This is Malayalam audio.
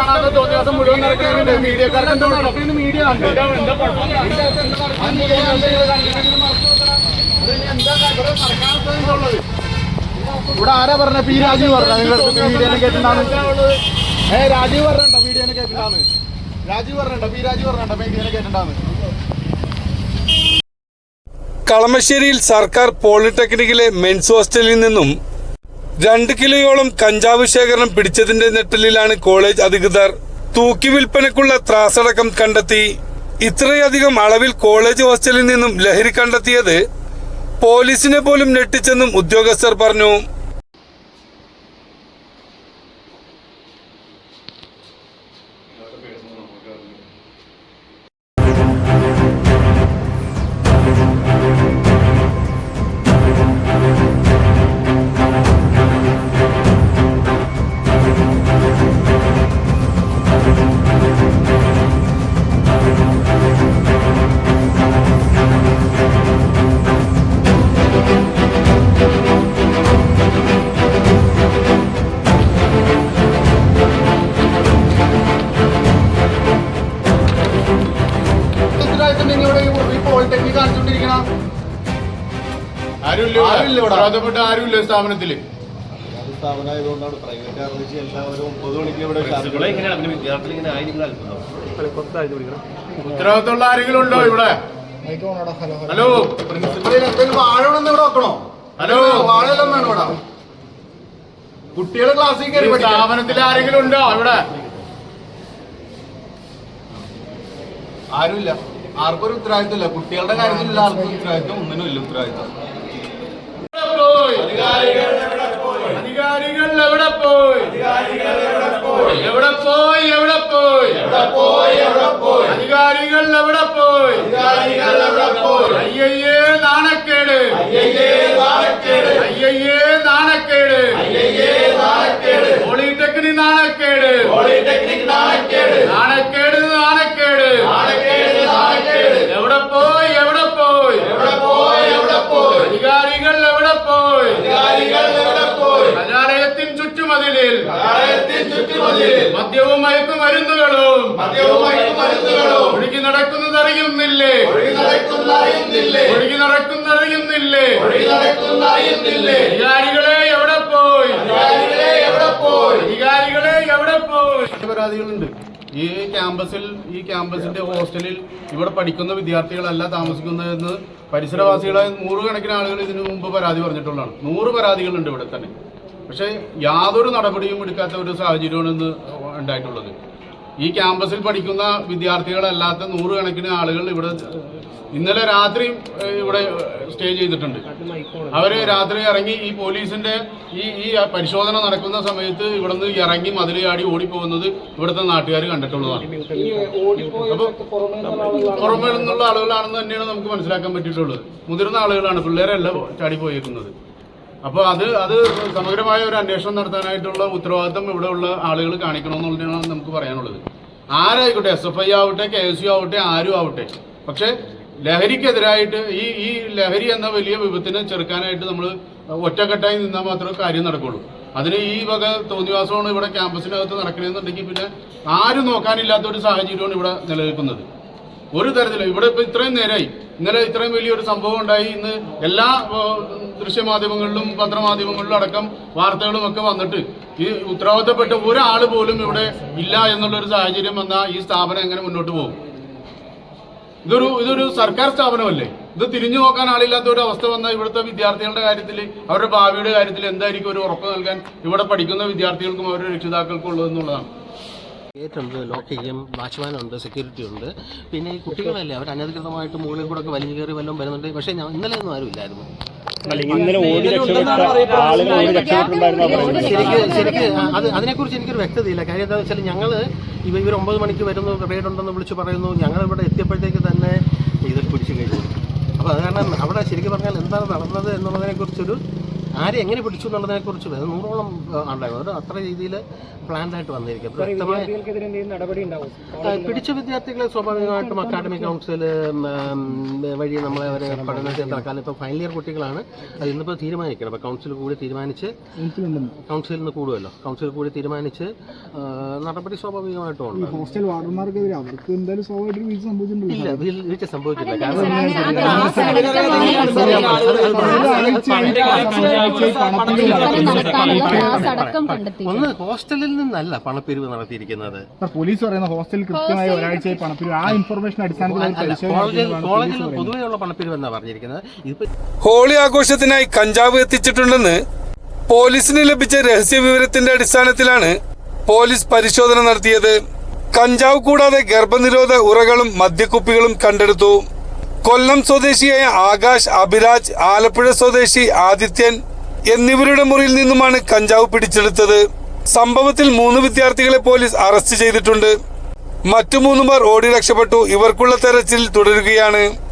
കാണാത്ത തോന്നിയാസം മുഴുവൻ നടക്കുന്നുണ്ട്. മീഡിയക്കാർക്ക് എന്തോ മീഡിയ? ഇവിടെ ആരാ പറഞ്ഞ? പി രാജീവ് പറഞ്ഞ. നിങ്ങൾ മീഡിയനെ കേട്ടിട്ടാണ് ഏ രാജീവ് പറഞ്ഞോ മീഡിയനെ കേട്ടിട്ടാണ് രാജീവ് പറഞ്ഞോ പി രാജീവ് പറഞ്ഞോ മീഡിയനെ കേട്ടിട്ടാണ് കളമശ്ശേരിയിൽ സർക്കാർ പോളിടെക്നിക്കിലെ മെൻസ് ഹോസ്റ്റലിൽ നിന്നും രണ്ട് കിലോയോളം കഞ്ചാവ് ശേഖരണം പിടിച്ചതിന്റെ നെട്ടലിലാണ് കോളേജ് അധികൃതർ തൂക്കി വിൽപ്പനക്കുള്ള ത്രാസടക്കം കണ്ടെത്തി. ഇത്രയധികം അളവിൽ കോളേജ് ഹോസ്റ്റലിൽ നിന്നും ലഹരി കണ്ടെത്തിയത് പോലീസിനെ പോലും ഞെട്ടിച്ചെന്നും ഉദ്യോഗസ്ഥർ പറഞ്ഞു. ഈ കാണിച്ചോണ്ടിരിക്കണ. ആരുമില്ല ആരുമില്ല സ്ഥാപനത്തിൽ? സ്ഥാപനമായതുകൊണ്ടാണ് പ്രൈവറ്റ് ആർമിച്ച് എല്ലാവരും ഒമ്പത് മണിക്ക് ഇവിടെ ഉത്തരവാദിത്തമുള്ള ആരെങ്കിലും ഉണ്ടോ ഇവിടെ? ഹലോ വാഴ ഇവിടെ വെക്കണോ? ഹലോ. വേണം ഇവിടെ? കുട്ടികൾ ക്ലാസ്സിൽ കയറി സ്ഥാപനത്തിൽ ആരെങ്കിലും ഉണ്ടോ ഇവിടെ? ആരുമില്ല. ആർക്കും ഒരു ഉത്തരവാദിത്തമില്ല കുട്ടികളുടെ കാര്യത്തിലില്ല ആർക്കും ഉത്തരവാദിത്തം ഒന്നിനും ഇല്ല ഉത്തരവാദിത്തം അധികാരികൾ എവിടെ പോയി? എവിടെ പോയി? എവിടെ പോയി? അധികാരികൾ എവിടെ പോയി? അയ്യയ്യേ നാണക്കേട്. അയ്യയ്യേ നാണക്കേട്. മദ്യവും മയക്കുമരുന്നുകളും ഒഴുകി നടക്കുന്നത് അറിയുന്നില്ലേ ഒഴുകി നടക്കുന്നറിയുന്നില്ലേ അധികാരികളെ എവിടെ പോയി? അധികാരികളെ എവിടെ പോയി? പരാതികളുണ്ട്. ഈ ക്യാമ്പസിൽ ഈ ക്യാമ്പസിന്റെ ഹോസ്റ്റലിൽ ഇവിടെ പഠിക്കുന്ന വിദ്യാർത്ഥികളല്ല താമസിക്കുന്നതെന്ന് പരിസരവാസികളായ നൂറുകണക്കിന് ആളുകൾ ഇതിനു മുമ്പ് പരാതി പറഞ്ഞിട്ടുള്ളതാണ്. നൂറ് പരാതികളുണ്ട് ഇവിടെ തന്നെ. പക്ഷേ യാതൊരു നടപടിയും എടുക്കാത്ത ഒരു സാഹചര്യമാണ് ഇന്ന് ഉണ്ടായിട്ടുള്ളത്. ഈ ക്യാമ്പസിൽ പഠിക്കുന്ന വിദ്യാർത്ഥികളല്ലാത്ത നൂറുകണക്കിന് ആളുകൾ ഇവിടെ ഇന്നലെ രാത്രി ഇവിടെ സ്റ്റേ ചെയ്തിട്ടുണ്ട്. അവർ രാത്രി ഇറങ്ങി ഈ പോലീസിന്റെ ഈ ഈ പരിശോധന നടക്കുന്ന സമയത്ത് ഇവിടെ നിന്ന് ഇറങ്ങി മതിൽ ചാടി ഓടിപ്പോകുന്നത് ഇവിടുത്തെ നാട്ടുകാർ കണ്ടിട്ടുള്ളതാണ്. അപ്പൊ പുറമെ നിന്നുള്ള ആളുകളാണെന്ന് തന്നെയാണ് നമുക്ക് മനസ്സിലാക്കാൻ പറ്റിയിട്ടുള്ളത്. മുതിർന്ന ആളുകളാണ് പിള്ളേരല്ല ചാടി പോയേക്കുന്നത്. അപ്പോൾ അത് അത് സമഗ്രമായ ഒരു അന്വേഷണം നടത്താനായിട്ടുള്ള ഉത്തരവാദിത്തം ഇവിടെയുള്ള ആളുകൾ കാണിക്കണമെന്നുള്ളതാണ് നമുക്ക് പറയാനുള്ളത്. ആരായിക്കോട്ടെ എസ് എഫ് ഐ ആവട്ടെ കെ എസ് യു ആവട്ടെ ആരും ആവട്ടെ. പക്ഷേ ലഹരിക്കെതിരായിട്ട് ഈ ഈ ലഹരി എന്ന വലിയ വിപത്തിനെ ചെറുക്കാനായിട്ട് നമ്മൾ ഒറ്റക്കെട്ടായി നിന്നാൽ മാത്രമേ കാര്യം നടക്കുള്ളൂ. അതിന് ഈ വക തോന്നിവാസമാണ് ഇവിടെ ക്യാമ്പസിനകത്ത് നടക്കണമെന്നുണ്ടെങ്കിൽ പിന്നെ ആരും നോക്കാനില്ലാത്ത ഒരു സാഹചര്യമാണ് ഇവിടെ നിലനിൽക്കുന്നത്. ഒരു തരത്തിലും ഇവിടെ ഇപ്പൊ ഇത്രയും നേരമായി ഇന്നലെ ഇത്രയും വലിയൊരു സംഭവം ഉണ്ടായി. ഇന്ന് എല്ലാ ദൃശ്യമാധ്യമങ്ങളിലും പത്രമാധ്യമങ്ങളിലും അടക്കം വാർത്തകളും ഒക്കെ വന്നിട്ട് ഈ ഉത്തരവാദിത്തപ്പെട്ട ഒരാൾ പോലും ഇവിടെ ഇല്ല എന്നുള്ളൊരു സാഹചര്യം വന്നാൽ ഈ സ്ഥാപനം എങ്ങനെ മുന്നോട്ട് പോകും? ഇതൊരു ഇതൊരു സർക്കാർ സ്ഥാപനമല്ലേ? ഇത് തിരിഞ്ഞു നോക്കാൻ ആളില്ലാത്ത ഒരു അവസ്ഥ വന്നാൽ ഇവിടുത്തെ വിദ്യാർത്ഥികളുടെ കാര്യത്തിൽ അവരുടെ ഭാവിയുടെ കാര്യത്തിൽ എന്തായിരിക്കും ഒരു ഉറപ്പ് നൽകാൻ ഇവിടെ പഠിക്കുന്ന വിദ്യാർത്ഥികൾക്കും അവരുടെ രക്ഷിതാക്കൾക്കും ഉള്ളതെന്നുള്ളതാണ്. ഗേറ്റ് ഉണ്ട് ലോക്ക് ചെയ്യും. വാച്ച്മാൻ ഉണ്ട് സെക്യൂരിറ്റി ഉണ്ട്. പിന്നെ ഈ കുട്ടികളല്ലേ അവർ അനധികൃതമായിട്ട് മുകളിൽ കൂടെ ഒക്കെ വലിഞ്ഞു കയറി വല്ലതും വരുന്നുണ്ട്. പക്ഷേ ഞാൻ ഇന്നലെ ഒന്നും ആരും ഇല്ലായിരുന്നു ഇന്നലെ ഓടി രക്ഷപ്പെട്ട ആളുകൾ ഓടി രക്ഷപ്പെട്ടിട്ടുണ്ടായിരുന്നോ പറയുന്നത്. ശരിക്ക് ശരിക്ക് അത് അതിനെക്കുറിച്ച് എനിക്കൊരു വ്യക്തതയില്ല. കാര്യം എന്താണെന്ന് വെച്ചാൽ ഞങ്ങൾ ഇവ ഇവർ ഒമ്പത് മണിക്ക് വരുന്നു റെയ്ഡ് ഉണ്ടെന്ന് വിളിച്ച് പറയുന്നു. ഞങ്ങൾ ഇവിടെ എത്തിയപ്പോഴത്തേക്ക് തന്നെ ഇത് പിടിച്ചു കഴിഞ്ഞു. അപ്പോൾ അത് കാരണം അവിടെ ശരിക്കും പറഞ്ഞാൽ എന്താണ് നടന്നത് എന്നുള്ളതിനെക്കുറിച്ചൊരു ആരെ എങ്ങനെ പിടിച്ചു എന്നുള്ളതിനെ കുറിച്ച് നൂറോളം ഉണ്ടായിരുന്നു അത് അത്ര രീതിയിൽ പ്ലാൻഡ് ആയിട്ട് വന്നിരിക്കും വ്യക്തമായ പിടിച്ച വിദ്യാർത്ഥികളെ സ്വാഭാവികമായിട്ടും അക്കാഡമിക് കൗൺസിൽ വഴി നമ്മളെ അവരെ പഠനത്തിൽ നടക്കാൻ ഇപ്പോൾ ഫൈനൽ ഇയർ കുട്ടികളാണ് അത് ഇന്നിപ്പോൾ തീരുമാനിക്കണം അപ്പോൾ കൗൺസിൽ കൂടി തീരുമാനിച്ച് കൗൺസിലിൽ നിന്ന് കൂടുമല്ലോ കൗൺസിൽ കൂടി തീരുമാനിച്ച് നടപടി സ്വാഭാവികമായിട്ടും ഉണ്ട് ഹോസ്റ്റൽ വാർഡന്മാർക്കെതിരെ അവർക്ക് എന്തായാലും സ്വാഭാവികമായിട്ട് വീഴ്ച സംഭവിച്ചില്ല കാരണം ഒന്ന് ഹോസ്റ്റലിൽ നിന്നല്ല പണപ്പിരിവ് നടത്തിയിരിക്കുന്നത്. പോലീസ് പറയുന്ന ഹോസ്റ്റലിൽ കൃത്യമായി ഒരാഴ്ചയായി പണപ്പിരിവ്. ആ ഇൻഫർമേഷൻ അടിസ്ഥാനത്തിൽ കോളേജിൽ പൊതുവെയുള്ള പണപ്പിരിവ് എന്നാ പറഞ്ഞിരിക്കുന്നത്? ഹോളി ആഘോഷത്തിനായി കഞ്ചാവ് എത്തിച്ചിട്ടുണ്ടെന്ന് പോലീസിന് ലഭിച്ച രഹസ്യ വിവരത്തിന്റെ അടിസ്ഥാനത്തിലാണ് പോലീസ് പരിശോധന നടത്തിയത്. കഞ്ചാവ് കൂടാതെ ഗർഭനിരോധ ഉറകളും മദ്യക്കുപ്പികളും കണ്ടെടുത്തു. കൊല്ലം സ്വദേശിയായ ആകാശ് അഭിരാജ് ആലപ്പുഴ സ്വദേശി ആദിത്യൻ എന്നിവരുടെ മുറിയിൽ നിന്നുമാണ് കഞ്ചാവ് പിടിച്ചെടുത്തത്. സംഭവത്തിൽ മൂന്ന് വിദ്യാർത്ഥികളെ പോലീസ് അറസ്റ്റ് ചെയ്തിട്ടുണ്ട്. മറ്റു മൂന്നുപേർ ഓടി രക്ഷപ്പെട്ടു. ഇവർക്കുള്ള തെരച്ചിൽ തുടരുകയാണ്.